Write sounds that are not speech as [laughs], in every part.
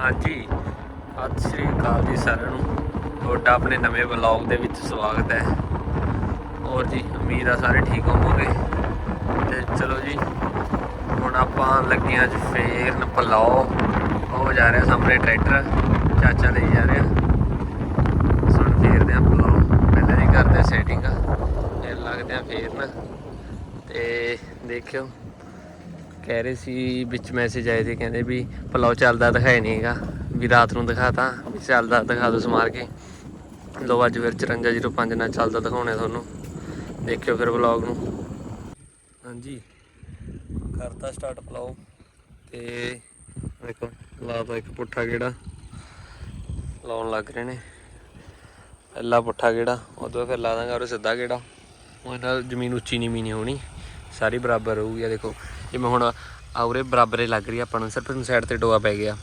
ਹਾਂਜੀ। ਸਤਿ ਸ੍ਰੀ ਅਕਾਲ ਜੀ ਸਾਰਿਆਂ ਨੂੰ। ਤੁਹਾਡਾ ਆਪਣੇ ਨਵੇਂ ਵਲੌਗ ਦੇ ਵਿੱਚ ਸਵਾਗਤ ਹੈ। ਹੋਰ ਜੀ, ਉਮੀਦ ਆ ਸਾਰੇ ਠੀਕ ਹੋਵੋਗੇ। ਤੇ ਚਲੋ ਜੀ, ਹੁਣ ਆਪਾਂ ਲੱਗੇ ਅੱਜ ਫੇਰਨ ਪਲਾਓ ਉਹ ਜਾ ਰਿਹਾ ਸਾਹਮਣੇ ਟਰੈਕਟਰ। ਚਾਚਾ ਲਈ ਜਾ ਰਿਹਾ। ਸੁਣ ਫੇਰਦੇ ਆ ਪਲਾਓ ਪਹਿਲਾਂ ਹੀ ਕਰਦੇ ਸੈਟਿੰਗ ਫਿਰ ਲੱਗਦੇ ਆ ਫੇਰਨ। ਤੇ ਦੇਖਿਓ। ਕਹਿ ਰਹੇ ਸੀ, ਵਿੱਚ ਮੈਸੇਜ ਆਏ ਸੀ ਕਹਿੰਦੇ ਵੀ ਪਲਾਓ ਚੱਲਦਾ ਦਿਖਾਈ ਨਹੀਂ ਹੈਗਾ। ਵੀ ਰਾਤ ਨੂੰ ਦਿਖਾਤਾ, ਵੀ ਚੱਲਦਾ ਦਿਖਾ ਦੋ ਸਮਾਰ ਕੇ। ਲੋ ਅੱਜ ਫਿਰ 5405 ਨਾਲ ਚੱਲਦਾ ਦਿਖਾਉਣੇ ਤੁਹਾਨੂੰ। ਦੇਖਿਓ ਫਿਰ ਵਲੌਗ ਨੂੰ। ਹਾਂਜੀ। ਕਰਤਾ ਸਟਾਰਟ ਪਲਾਓ। ਤੇ ਦੇਖੋ ਲਾਤਾ ਇੱਕ ਪੁੱਠਾ ਕਿਹੜਾ ਲਾਉਣ ਲੱਗ ਰਹੇ ਨੇ। ਪਹਿਲਾ ਪੁੱਠਾ ਕਿਹੜਾ ਉਦੋਂ ਫਿਰ ਲਾ ਦਾਂਗਾ ਉਹ ਸਿੱਧਾ ਕਿਹੜਾ ਉਹ ਜ਼ਮੀਨ ਉੱਚੀ ਨੀਵੀਂ ਨਹੀਂ ਹੋਣੀ। ਸਾਰੀ ਬਰਾਬਰ ਰਹੂਗੀ ਆ ਦੇਖੋ ਜਿਵੇਂ ਹੁਣ ਆਉਰੇ ਬਰਾਬਰੇ ਲੱਗ ਰਹੀ ਆ ਆਪਾਂ ਨੂੰ, ਸਿਰਫ ਸਾਈਡ ਤੇ ਟੋਆ ਪੈ ਗਿਆ।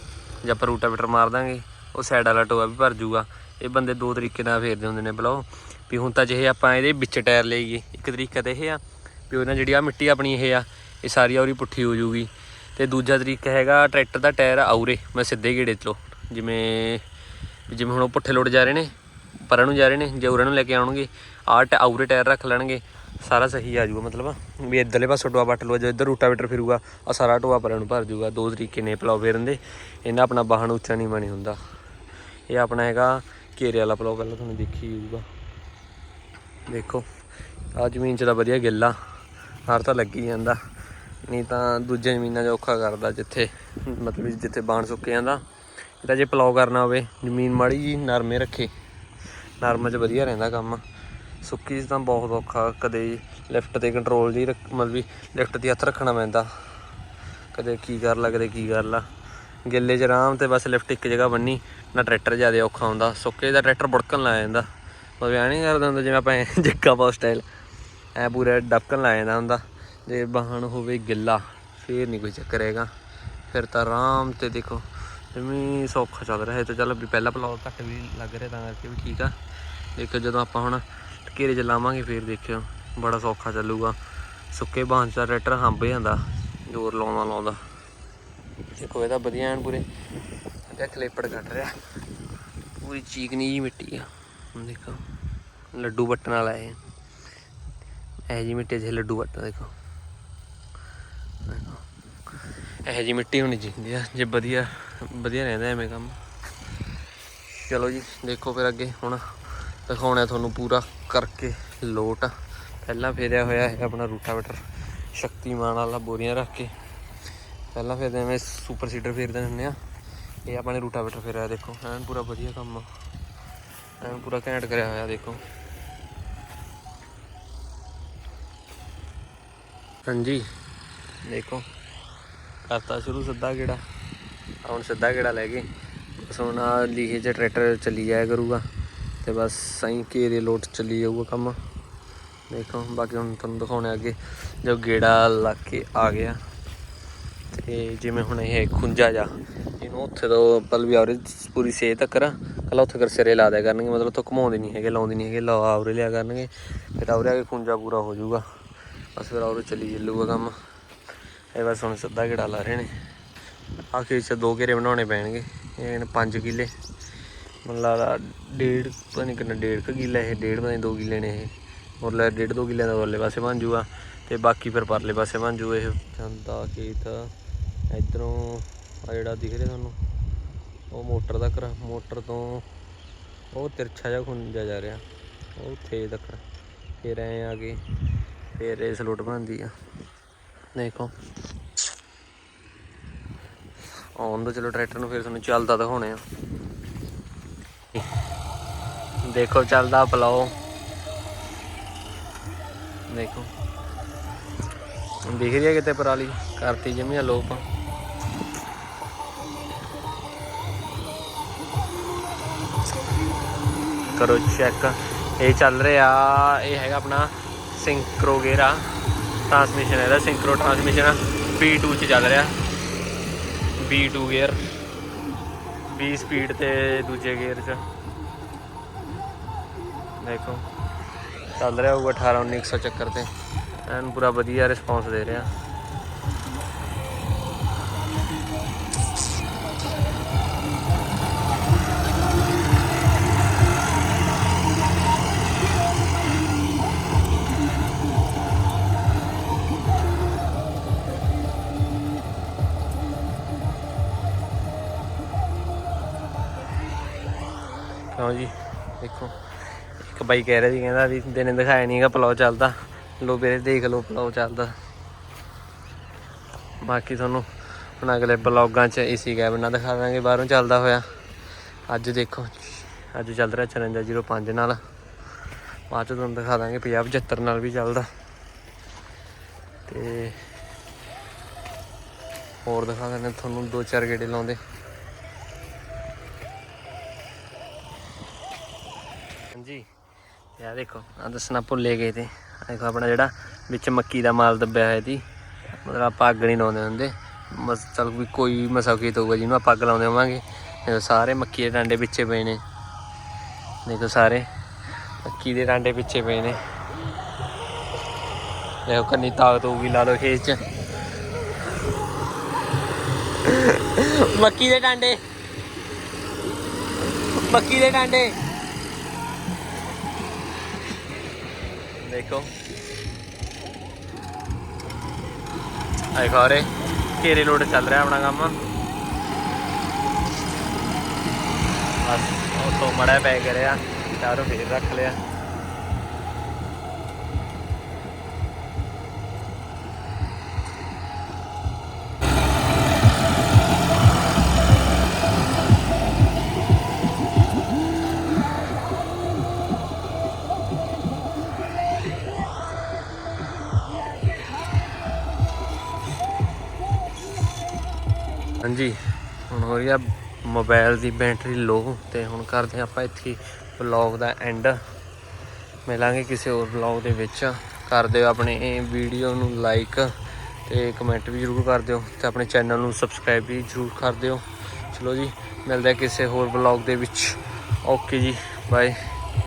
ਜੇ ਆਪਾਂ ਰੂਟਾਵੀਟਰ ਮਾਰ ਦਾਂਗੇ, ਉਹ ਸਾਈਡ ਵਾਲਾ ਟੋਆ ਵੀ ਭਰ ਜੂਗਾ। ਇਹ ਬੰਦੇ ਦੋ ਤਰੀਕੇ ਨਾਲ ਫੇਰਦੇ ਹੁੰਦੇ ਨੇ, ਬਲਾਓ। ਵੀ ਹੁਣ ਤਾਂ ਜਿਹੇ ਆਪਾਂ ਇਹਦੇ ਵਿੱਚ ਟਾਇਰ ਲਈਏ ਇੱਕ ਤਰੀਕਾ ਤਾਂ ਇਹ ਆ ਵੀ ਉਹਨਾਂ ਜਿਹੜੀ ਆ ਮਿੱਟੀ ਆਪਣੀ ਇਹ ਆ, ਇਹ ਸਾਰੀ ਆਉਰੀ ਪੁੱਠੀ ਹੋ ਜੂਗੀ। ਤੇ ਦੂਜਾ ਤਰੀਕਾ ਹੈਗਾ ਟਰੈਕਟਰ ਦਾ ਟਾਇਰ ਆਉਰੇ ਮੈਂ ਸਿੱਧੇ ਗੇੜੇ ਚਲੋ ਜਿਵੇਂ ਜਿਵੇਂ ਹੁਣ ਉਹ ਪੁੱਠੇ ਲੋਡ ਜਾ ਰਹੇ ਨੇ, ਪਰਾਂ ਨੂੰ ਜਾ ਰਹੇ ਨੇ, ਜੇ ਉਰਾਂ ਨੂੰ ਲੈ ਕੇ ਆਉਣਗੇ, ਆਹ ਟ ਆਉਰੇ ਟਾਇਰ ਰੱਖ ਲੈਣਗੇ। ਸਾਰਾ ਸਹੀ ਆ ਜਾਊਗਾ, ਮਤਲਬ। ਵੀ ਇੱਧਰਲੇ ਪਾਸੇ ਟੋਆ ਪੱਟ ਲੂਗਾ ਜੇ ਇੱਧਰ ਰੂਟਾਵੀਟਰ ਫਿਰੂਗਾ ਆ ਸਾਰਾ ਟੋਆ ਪਰਾਂ ਨੂੰ ਭਰ ਜਾਊਗਾ। ਦੋ ਤਰੀਕੇ ਨੇ ਪਲਾਓ ਫੇਰਨ ਦੇ। ਇਹਨਾਂ ਆਪਣਾ ਬਾਹਣ ਉੱਚਾ ਨਹੀਂ ਬਣੀ ਹੁੰਦਾ। ਇਹ ਆਪਣਾ ਹੈਗਾ ਘੇਰੇ ਵਾਲਾ ਪਲਾਓ, ਪਹਿਲਾਂ ਤੁਹਾਨੂੰ ਦੇਖੀ ਜਾਊਗਾ। ਦੇਖੋ ਆ ਜ਼ਮੀਨ 'ਚ ਤਾਂ ਵਧੀਆ ਗਿੱਲਾ ਹਰ ਤਾਂ ਲੱਗੀ ਜਾਂਦਾ। ਨਹੀਂ ਤਾਂ ਦੂਜੀਆਂ ਜ਼ਮੀਨਾਂ 'ਚ ਔਖਾ ਕਰਦਾ ਜਿੱਥੇ, ਮਤਲਬ ਜਿੱਥੇ ਬਾਣ ਸੁੱਕ ਜਾਂਦਾ। ਇਹਦਾ ਜੇ ਪਲਾਓ ਕਰਨਾ ਹੋਵੇ, ਜ਼ਮੀਨ ਮਾੜੀ ਜੀ ਨਰਮੇ ਰੱਖੇ। ਨਰਮ 'ਚ ਵਧੀਆ ਰਹਿੰਦਾ ਕੰਮ। ਸੁੱਕੀ 'ਚ ਤਾਂ ਬਹੁਤ ਔਖਾ, ਕਦੇ ਲਿਫਟ ਤੇ ਕੰਟਰੋਲ ਜੀ ਰੱਖ, ਮਤਲਬ ਵੀ ਲਿਫਟ ਤੇ ਹੱਥ ਰੱਖਣਾ ਪੈਂਦਾ। ਕਦੇ ਕੀ ਕਰ ਲਾ, ਕਦੇ ਕੀ ਕਰ ਲਾ। ਗਿੱਲੇ 'ਚ ਆਰਾਮ ਤੇ ਬਸ ਲਿਫਟ ਇੱਕ ਜਗ੍ਹਾ ਬੰਨੀ, ਨਾ ਟਰੈਕਟਰ ਜ਼ਿਆਦਾ ਔਖਾ ਹੁੰਦਾ। ਸੁੱਕੇ ਦਾ ਟਰੈਕਟਰ ਬੁੜਕਣ ਲੱਗ ਜਾਂਦਾ। ਮਤਲਬ ਐ ਨਹੀਂ ਕਰਦਾ ਹੁੰਦਾ ਜਿਵੇਂ ਆਪਾਂ ਐਂ [laughs] ਜੱਗਾ ਪਾਉ ਸਟਾਈਲ ਐ ਪੂਰਾ ਡੱਕਣ ਲੱਗ ਜਾਂਦਾ ਹੁੰਦਾ। ਜੇ ਬਾਹਣ ਹੋਵੇ ਗਿੱਲਾ, ਫੇਰ ਨਹੀਂ ਕੋਈ ਚੱਕਰ ਹੈਗਾ। ਫਿਰ ਤਾਂ ਆਰਾਮ ਤੇ ਦੇਖੋ, ਜਿਵੇਂ ਸੌਖਾ ਚੱਲ ਰਿਹਾ। ਹੈ ਤਾਂ ਚੱਲ ਵੀ ਪਹਿਲਾ ਪਲਾਉ ਘੱਟ ਵੀ ਲੱਗ ਰਿਹਾ, ਤਾਂ ਕਰਕੇ ਵੀ ਠੀਕ ਆ। ਦੇਖੋ ਜਦੋਂ ਆਪਾਂ ਹੁਣ ਘੇਰੇ ਚ ਲਾਵਾਂਗੇ ਫੇਰ ਦੇਖਿਓ। ਬੜਾ ਸੌਖਾ ਚੱਲੂਗਾ। ਸੁੱਕੇ ਬਾਂਸ ਦਾ ਟਰੈਕਟਰ ਹੰਬ ਜਾਂਦਾ, ਜ਼ੋਰ ਲਾਉਂਦਾ ਲਾਉਂਦਾ। ਦੇਖੋ ਇਹਦਾ ਵਧੀਆ ਐਨ ਪੂਰੇ। ਇਹਦਾ ਕਲੇਪੜ ਕੱਟ ਰਿਹਾ। ਪੂਰੀ ਚੀਕਨੀ ਜੀ ਮਿੱਟੀ ਆ। ਦੇਖੋ, ਲੱਡੂ ਵੱਟਣ ਵਾਲਾ ਇਹ। ਇਹ ਜੀ ਮਿੱਟੀ 'ਚ ਲੱਡੂ ਵੱਟ ਦੇਖੋ। ਦੇਖੋ। ਇਹ ਜੀ ਮਿੱਟੀ ਹੋਣੀ ਚਾਹੀਦੀ ਆ। ਜੇ ਵਧੀਆ ਵਧੀਆ ਰਹਿੰਦਾ ਐਵੇਂ ਕੰਮ। ਚਲੋ ਜੀ, ਦੇਖੋ ਫਿਰ ਅੱਗੇ ਹੁਣ। ਦਿਖਾਉਣਾ ਤੁਹਾਨੂੰ ਪੂਰਾ ਕਰਕੇ ਲੋਟ। ਪਹਿਲਾਂ ਫੇਰਿਆ ਹੋਇਆ ਹੈ ਆਪਣਾ ਰੂਟਾਵੇਟਰ ਸ਼ਕਤੀਮਾਨ ਵਾਲਾ ਬੋਰੀਆਂ ਰੱਖ ਕੇ। ਪਹਿਲਾਂ ਫਿਰ ਐਵੇਂ ਸੁਪਰ ਸੀਡਰ ਫੇਰਦੇ ਹੁੰਦੇ ਆ। ਇਹ ਆਪਣੇ ਰੂਟਾਵੇਟਰ ਫੇਰਿਆ ਦੇਖੋ, ਐਨ ਪੂਰਾ ਵਧੀਆ ਕੰਮ ਆ। ਐਨ ਪੂਰਾ ਘੈਂਟ ਕਰਿਆ ਹੋਇਆ, ਦੇਖੋ। ਹਾਂਜੀ, ਦੇਖੋ, ਕਰਤਾ ਸ਼ੁਰੂ ਸਿੱਧਾ ਗੇੜਾ। ਹੁਣ ਸਿੱਧਾ ਗੇੜਾ ਲੈ ਗਏ ਬਸ ਹੁਣ ਆਹ ਲੀਹੇ 'ਚ ਟਰੈਕਟਰ ਚੱਲੀ ਜਾਇਆ ਕਰੂਗਾ। ਤੇ ਬਸ ਸਹੀ ਘੇਰੇ ਲੋਟ ਚੱਲੀ ਜਾਊਗਾ ਕੰਮ। ਦੇਖੋ, ਬਾਕੀ ਹੁਣ ਤੁਹਾਨੂੰ ਦਿਖਾਉਣੇ ਅੱਗੇ, ਜੋ ਗੇੜਾ ਲਾ ਕੇ ਆ ਗਿਆ। ਤੇ ਜਿਵੇਂ ਹੁਣ ਇਹ ਖੁੰਝਾ ਜਾ, ਇਹਨੂੰ ਉੱਥੇ ਤੋਂ ਪਲ ਵੀ ਆਵਰੇ ਪੂਰੀ ਸੇ ਤੱਕ ਕੱਲਾ ਉੱਥੇ ਕਰ ਸਿਰੇ ਲਾ ਦਿਆ ਕਰਨਗੇ, ਮਤਲਬ ਉੱਥੋਂ ਘੁਮਾਉਂਦੇ ਨਹੀਂ ਹੈਗੇ, ਲਾਉਂਦੇ ਨਹੀਂ ਹੈਗੇ, ਲਾ ਆਵਰੇ ਲਿਆ ਕਰਨਗੇ। ਫਿਰ ਆਵਰੇ ਆ ਕੇ ਖੁੰਝਾ ਪੂਰਾ ਹੋ ਜਾਊਗਾ। ਬਸ ਫਿਰ ਆਵਰੇ ਚੱਲੀ ਚੱਲੂਗਾ ਕੰਮ। ਇਹ ਬਸ ਹੁਣ ਸਿੱਧਾ ਗੇੜਾ ਲਾ ਰਹੇ ਨੇ। ਆਖਿਰ ਚ ਦੋ ਘੇਰੇ ਬਣਾਉਣੇ ਪੈਣਗੇ, ਇਹ ਨੇ 5 ਕਿੱਲੇ। ਮੈਨੂੰ ਲੱਗਦਾ ਡੇਢ, ਪਤਾ ਨਹੀਂ ਕਿੰਨਾ, ਡੇਢ ਕੁ ਕਿੱਲਾ ਇਹ, ਡੇਢ ਪਤਾ ਨਹੀਂ 2 ਕਿੱਲੇ ਨੇ ਇਹ। ਉਰਲੇ ਡੇਢ ਦੋ ਕਿੱਲੇ ਦਾ ਉਰਲੇ ਪਾਸੇ ਬਣ ਜੂਗਾ ਤੇ ਬਾਕੀ ਫਿਰ ਪਰਲੇ ਪਾਸੇ ਬਣ ਜੂ ਇਹ। ਜਾਂਦਾ ਖੇਤ। ਇਧਰੋਂ ਆ ਜਿਹੜਾ ਦਿਖ ਰਿਹਾ ਤੁਹਾਨੂੰ, ਉਹ ਮੋਟਰ ਤੱਕ ਮੋਟਰ ਤੋਂ ਉਹ ਤਿਰਛਾ ਜਿਹਾ ਖੁੰਝਾ ਜਾ ਰਿਹਾ। ਉਹ ਉੱਥੇ ਤੱਕ ਫਿਰ ਐ ਆ ਕੇ ਫਿਰ ਇਸ ਲੋਟ ਬਣਦੀ ਆ। ਦੇਖੋ। ਆਉਣ ਦੋ, ਚਲੋ ਟਰੈਕਟਰ ਨੂੰ ਫਿਰ ਤੁਹਾਨੂੰ ਚੱਲਦਾ ਦਿਖਾਉਣੇ ਆ। ਦੇਖੋ, ਚੱਲਦਾ ਪਲਾਓ ਦੇਖੋ। ਦਿਖ ਰਹੀ ਹੈ ਕਿਤੇ ਪਰਾਲੀ, ਕਰਤੀ ਜਮੀਆਂ ਲੋਪ। ਕਰੋ ਚੈੱਕ ਇਹ ਚੱਲ ਰਿਹਾ, ਇਹ ਹੈਗਾ ਆਪਣਾ ਸਿੰਕਰੋ ਗੇਅਰ ਆ। ਟਰਾਂਸਮਿਸ਼ਨ ਇਹਦਾ ਸਿੰਕਰੋ ਟਰਾਂਸਮਿਸ਼ਨ B2 ਚ ਚੱਲ ਰਿਹਾ। B2 ਗੇਅਰ 20 ਸਪੀਡ ਤੇ ਦੂਜੇ ਗੇਅਰ 'ਚ। देखो चल रहा होगा अठारह उन्नीस सौ चक्कर से एन पूरा वजिया रिस्पोंस दे रहा क्यों जी देखो ਇੱਕ ਬਾਈ ਕਹਿ ਰਿਹਾ ਸੀ ਕਹਿੰਦਾ ਵੀ ਦਿਨੇ ਦਿਖਾਇਆ ਨਹੀਂਗਾ ਪਲਾਉ ਚੱਲਦਾ। ਲੋ ਵੀਰੇ, ਦੇਖ ਲਓ ਪਲਾਉ ਚੱਲਦਾ। ਬਾਕੀ ਤੁਹਾਨੂੰ ਹੁਣ ਅਗਲੇ ਬਲੌਗਾਂ 'ਚ ਏਸੀ ਕੈਬਨ ਨਾਲ ਦਿਖਾ ਦਾਂਗੇ, ਬਾਹਰੋਂ ਚੱਲਦਾ ਹੋਇਆ। ਅੱਜ ਦੇਖੋ, ਅੱਜ ਚੱਲ ਰਿਹਾ 5405 ਨਾਲ। ਬਾਅਦ 'ਚ ਤੁਹਾਨੂੰ ਦਿਖਾ ਦਾਂਗੇ 50 75 ਨਾਲ ਵੀ ਚੱਲਦਾ। ਤੇ ਹੋਰ ਦਿਖਾ ਦਿੰਦੇ ਤੁਹਾਨੂੰ, ਦੋ ਚਾਰ ਗੇੜੇ ਲਾਉਂਦੇ ਹਾਂਜੀ ਇਹ ਦੇਖੋ ਆ ਦੱਸਣਾ ਭੁੱਲੇ ਗਏ ਤੇ। ਦੇਖੋ ਆਪਣਾ ਜਿਹੜਾ ਵਿੱਚ ਮੱਕੀ ਦਾ ਮਾਲ ਦੱਬਿਆ ਹੋਇਆ ਸੀ। ਮਤਲਬ ਆਪਾਂ ਅੱਗ ਨਹੀਂ ਲਾਉਂਦੇ ਹੁੰਦੇ। ਮਸ ਚਲ ਵੀ ਕੋਈ ਮਸੌਕੀਤ ਹੋਊਗਾ ਜਿਹਨੂੰ ਆਪਾਂ ਅੱਗ ਲਾਉਂਦੇ ਹੋਵਾਂਗੇ। ਸਾਰੇ ਮੱਕੀ ਦੇ ਡਾਂਡੇ ਪਿੱਛੇ ਪਏ ਨੇ। ਦੇਖੋ ਸਾਰੇ ਮੱਕੀ ਦੇ ਡਾਂਡੇ ਪਿੱਛੇ ਪਏ ਨੇ। ਦੇਖੋ ਕੰਨੀ ਤਾਕਤ ਹੋਊਗੀ ਲਾ ਲਓ ਖੇਤ 'ਚ। ਮੱਕੀ ਦੇ ਡਾਂਡੇ ਮੱਕੀ ਦੇ ਡਾਂਡੇ ਦੇਖੋ। ਆਏ ਖਾਰੇ ਘੇਰੇ ਲੋਡ ਚੱਲ ਰਿਹਾ ਆਪਣਾ ਕੰਮ। ਬਸ ਉਹ ਤੋਂ ਮੜਾ ਪੈ ਗਿਆ ਚਾਰੋਂ ਫੇਰ ਰੱਖ ਲਿਆ। ਹਾਂਜੀ, ਹੁਣ ਹੋ ਰਹੀ ਆ ਮੋਬਾਈਲ ਦੀ ਬੈਟਰੀ ਲੋ ਤੇ ਹੁਣ ਕਰਦੇ ਹਾਂ ਆਪਾਂ ਇੱਥੇ ਵਲੌਗ ਦਾ ਐਂਡ ਮਿਲਾਂਗੇ ਕਿਸੇ ਹੋਰ ਵਲੌਗ ਦੇ ਵਿੱਚ। ਕਰ ਦਿਓ ਆਪਣੇ ਵੀਡੀਓ ਨੂੰ ਲਾਈਕ ਤੇ ਕਮੈਂਟ ਵੀ ਜ਼ਰੂਰ ਕਰ ਦਿਓ ਤੇ ਆਪਣੇ ਚੈਨਲ ਨੂੰ ਸਬਸਕ੍ਰਾਈਬ ਵੀ ਜ਼ਰੂਰ ਕਰ ਦਿਓ। ਚਲੋ ਜੀ, ਮਿਲਦੇ ਕਿਸੇ ਹੋਰ ਵਲੌਗ ਦੇ ਵਿੱਚ। ਓਕੇ ਜੀ ਬਾਏ